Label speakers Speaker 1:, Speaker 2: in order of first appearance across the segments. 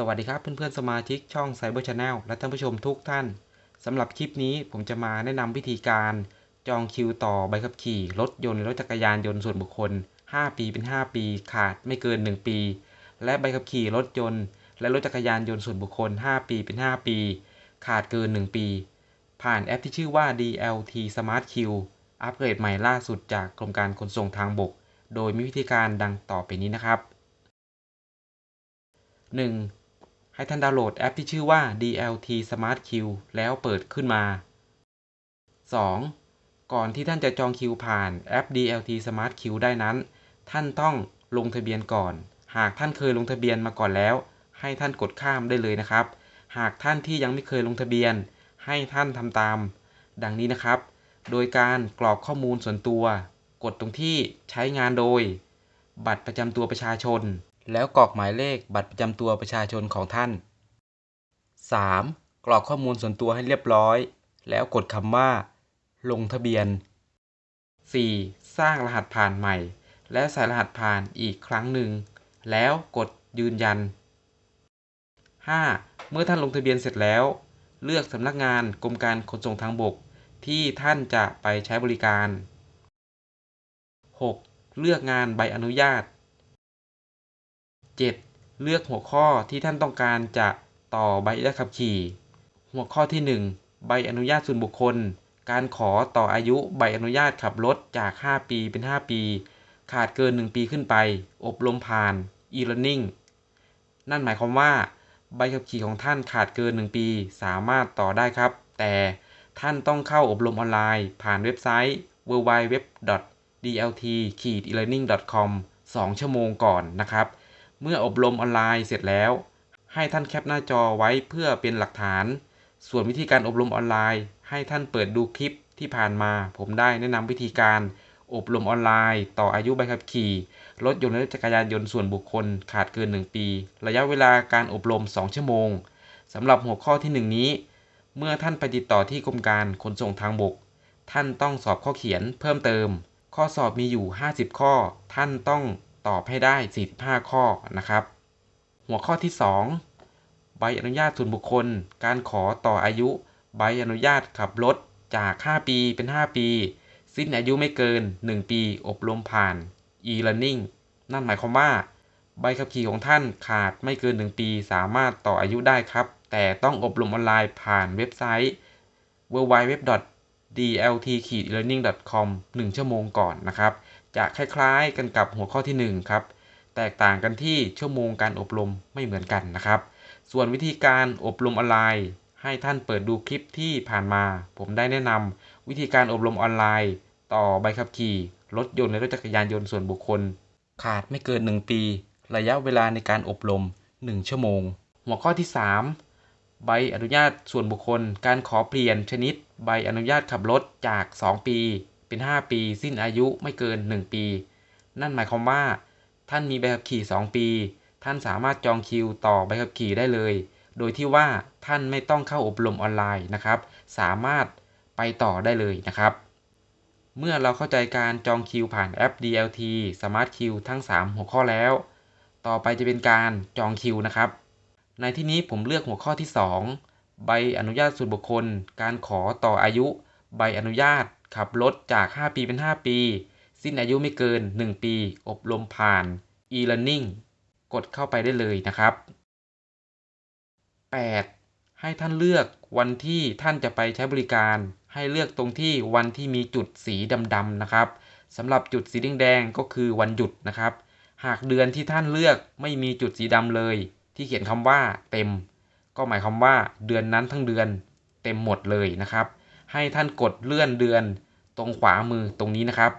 Speaker 1: สวัสดีครับเพื่อนๆสมาชิกช่อง Cyber Channel และท่านผู้ชมทุกท่านสำหรับคลิปนี้ผมจะมาแนะนำวิธีการจองคิวต่อใบขับขี่รถยนต์รถจักรยานยนต์ส่วนบุคคล 5 ปีเป็น 5 ปี ขาดไม่เกิน 1 ปี และใบขับขี่รถยนต์ และรถจักรยานยนต์ส่วนบุคคล 5 ปีเป็น 5 ปี ขาดเกิน 1 ปี ผ่านแอปที่ชื่อว่า DLT Smart Q อัปเกรดใหม่ล่าสุดจากกรมการขนส่งทางบก โดยมีวิธีการดังต่อไปนี้นะครับ 1. ให้ท่านดาวน์โหลดแอปที่ชื่อว่า DLT Smart Queue แล้วเปิดขึ้นมา 2. ก่อนที่ท่านจะจองคิวผ่านแอป DLT Smart Queue ได้นั้น ท่านต้องลงทะเบียนก่อน หากท่านเคยลงทะเบียนมาก่อนแล้ว ให้ท่านกดข้ามได้เลยนะครับ หากท่านที่ยังไม่เคยลงทะเบียน ให้ท่านทำตาม ดังนี้นะครับ โดยการกรอกข้อมูลส่วนตัว กดตรงที่ใช้งานโดย บัตรประจำตัวประชาชน แล้วกรอกหมายเลขบัตรประจำตัวประชาชนของท่าน 3. กรอกข้อมูลส่วนตัวให้เรียบร้อย แล้วกดคำว่า ลงทะเบียน 4. สร้างรหัสผ่านใหม่ และใส่รหัสผ่านอีกครั้งหนึ่ง แล้วกดยืนยัน 5. เมื่อท่านลงทะเบียนเสร็จแล้ว เลือกสำนักงานกรมการขนส่งทางบก ที่ท่านจะไปใช้บริการ 6. เลือกงานใบอนุญาต 7. เลือกหัวข้อที่ท่านต้องการจะต่อใบอนุญาตขับขี่ หัวข้อที่ 1 ใบอนุญาตส่วนบุคคล การขอต่ออายุใบอนุญาตขับรถจาก 5 ปีเป็น 5 ปี ขาดเกิน 1 ปีขึ้นไป อบรมผ่าน e-learning นั่นหมายความว่า ใบขับขี่ของท่านขาดเกิน 1 ปี สามารถต่อได้ครับ แต่ท่านต้องเข้าอบรมออนไลน์ ผ่านเว็บไซต์ www.dlt-elearning.com 2 ชั่วโมงก่อนนะครับ เมื่ออบรมออนไลน์เสร็จแล้ว ให้ท่านแคปหน้าจอไว้เพื่อเป็นหลักฐาน ส่วนวิธีการอบรมออนไลน์ ให้ท่านเปิดดูคลิปที่ผ่านมา ผมได้แนะนำวิธีการอบรมออนไลน์ ต่ออายุใบขับขี่รถยนต์และจักรยานยนต์ส่วนบุคคลขาดเกิน 1 ปี ระยะเวลาการอบรม 2 ชั่วโมงสำหรับหัวข้อที่ 1 นี้ เมื่อท่านไปติดต่อที่กรมการขนส่งทางบก ท่านต้องสอบข้อเขียนเพิ่มเติม ข้อสอบมีอยู่ 50 ข้อ ท่านต้อง ตอบให้ได้ 45 ข้อนะครับ หัวข้อที่ 2 ใบอนุญาตส่วนบุคคล การขอต่ออายุ ใบอนุญาตขับรถจาก 5 ปีเป็น 5 ปี สิ้นอายุไม่เกิน 1 ปี อบรมผ่าน e-learning นั่นหมายความว่าใบขับขี่ของท่านขาดไม่เกิน 1 ปี สามารถต่ออายุได้ครับ แต่ต้องอบรมออนไลน์ผ่านเว็บไซต์ www.dlt-learning.com 1 ชั่วโมงก่อนนะครับ จะคล้ายๆกันกับหัวข้อที่ 1 ครับ แตกต่างกันที่ชั่วโมงการอบรมไม่เหมือนกันนะครับ ส่วนวิธีการอบรมออนไลน์ ให้ท่านเปิดดูคลิปที่ผ่านมา ผมได้แนะนำวิธีการอบรมออนไลน์ ต่อใบขับขี่รถยนต์และรถจักรยานยนต์ส่วนบุคคล ขาดไม่เกิน 1 ปี ระยะเวลาในการอบรม 1 ชั่วโมง หัวข้อที่ 3 ใบอนุญาตส่วนบุคคล การขอเปลี่ยนชนิด ใบอนุญาตขับรถจาก 2 ปี เป็น 5 ปี สิ้นอายุไม่เกิน 1 ปี นั่นหมายความว่า ท่านมีใบขับขี่ 2 ปี ท่านสามารถจองคิวต่อใบขับขี่ได้เลย โดยที่ว่าท่านไม่ต้องเข้าอบรมออนไลน์นะครับ สามารถไปต่อได้เลยนะครับ เมื่อเราเข้าใจการจองคิวผ่านแอป DLT Smart Q ทั้ง 3 หัวข้อแล้ว ต่อไปจะเป็นการจองคิวนะครับ ในที่นี้ผมเลือกหัวข้อที่ 2 ใบอนุญาตส่วนบุคคล การขอต่ออายุ ใบอนุญาต ขับรถจาก 5 ปีเป็น 5 ปี สิ้นอายุไม่เกิน 1 ปี อบรมผ่าน e-learning กดเข้าไปได้เลยนะครับ 8. ให้ท่านเลือกวันที่ท่านจะไปใช้บริการ ให้เลือกตรงที่วันที่มีจุดสีดำๆนะครับสำหรับจุดสีแดงๆก็คือวันหยุดนะครับ หากเดือนที่ท่านเลือกไม่มีจุดสีดำเลย ที่เขียนคำว่าเต็ม ก็หมายความว่าเดือนนั้นทั้งเดือนเต็มหมดเลยนะครับ ให้ท่านกดเลื่อนเดือนตรงขวามือตรงนี้นะครับ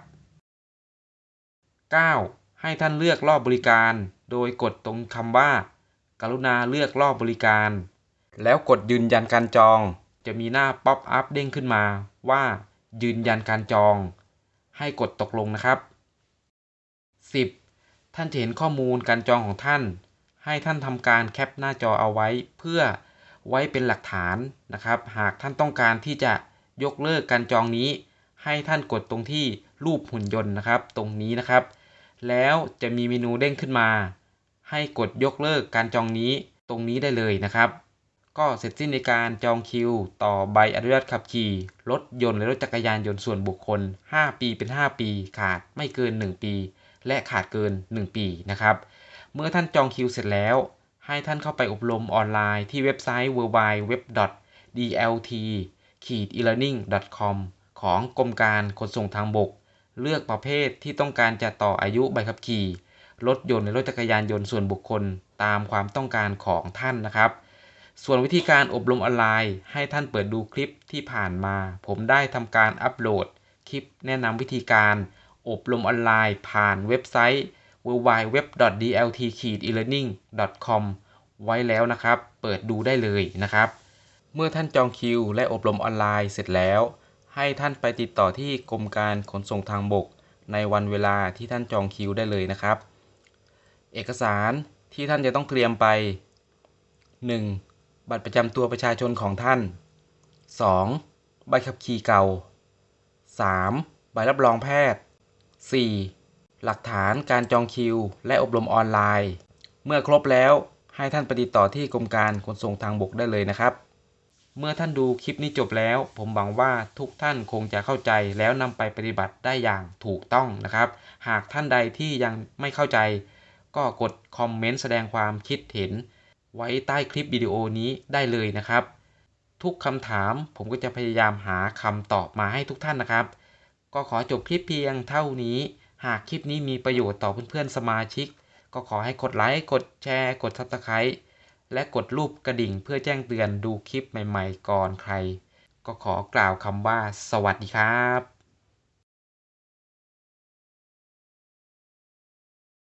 Speaker 1: 9. ให้ท่านเลือกรอบบริการ โดยกดตรงคำว่า กรุณาเลือกรอบบริการ แล้วกดยืนยันการจอง จะมีหน้าป๊อปอัพเด้งขึ้นมาว่า ยืนยันการจอง ให้กดตกลงนะครับ 10. ท่านจะเห็นข้อมูลการจองของท่าน ให้ท่านทำการแคปหน้าจอเอาไว้เพื่อไว้เป็นหลักฐานนะครับ หากท่านต้องการที่จะ ยกเลิกการจองนี้ ให้ท่านกดตรงที่รูปหุ่นยนต์นะครับ ตรงนี้นะครับ แล้วจะมีเมนูเด้งขึ้นมา ให้กดยกเลิกการจองนี้ตรงนี้ได้เลยนะครับ ก็เสร็จสิ้นในการจองคิว ต่อใบอนุญาตขับขี่รถยนต์และรถจักรยานยนต์ส่วนบุคคล 5 ปีเป็น 5 ปี ขาดไม่เกิน 1 ปี และขาดเกิน 1 ปีนะครับ เมื่อท่านจองคิวเสร็จแล้ว ให้ท่านเข้าไปอบรมออนไลน์ที่เว็บไซต์ e-learning.com ของกรมการขนส่งทางบก เลือกประเภทที่ต้องการจะต่ออายุใบขับขี่ รถยนต์และรถจักรยานยนต์ส่วนบุคคลตามความต้องการของท่านนะครับ ส่วนวิธีการอบรมออนไลน์ ให้ท่านเปิดดูคลิปที่ผ่านมา ผมได้ทำการอัปโหลดคลิปแนะนำวิธีการอบรมออนไลน์ผ่านเว็บไซต์ www.dlt-elearning.com ไว้แล้วนะครับ เปิดดูได้เลยนะครับ เมื่อท่านจองคิวและอบรมออนไลน์เสร็จแล้ว ให้ท่านไปติดต่อที่กรมการขนส่งทางบก ในวันเวลาที่ท่านจองคิวได้เลยนะครับ เอกสารที่ท่านจะต้องเตรียมไป 1. บัตรประจำตัวประชาชนของท่าน 2. ใบขับขี่เก่า 3. ใบรับรองแพทย์ 4. หลักฐานการจองคิว และอบรมออนไลน์ เมื่อครบแล้วให้ท่านไปติดต่อที่กรมการขนส่งทางบกได้เลยนะครับ เมื่อท่านดูคลิปนี้จบแล้ว ผมหวังว่าทุกท่านคงจะเข้าใจแล้วนำไปปฏิบัติได้อย่างถูกต้องนะครับ หากท่านใดที่ยังไม่เข้าใจ ก็กดคอมเมนต์แสดงความคิดเห็น ไว้ใต้คลิปวิดีโอนี้ได้เลยนะครับ ทุกคำถามผมก็จะพยายามหาคำตอบมาให้ทุกท่านนะครับ ก็ขอจบคลิปเพียงเท่านี้ หากคลิปนี้มีประโยชน์ต่อเพื่อนๆสมาชิก ก็ขอให้กดไลค์กดแชร์ กด Subscribe และกดรูปกระดิ่งเพื่อแจ้งเตือนดูคลิปใหม่ๆก่อนใคร ก็ขอกล่าวคำว่าสวัสดีครับ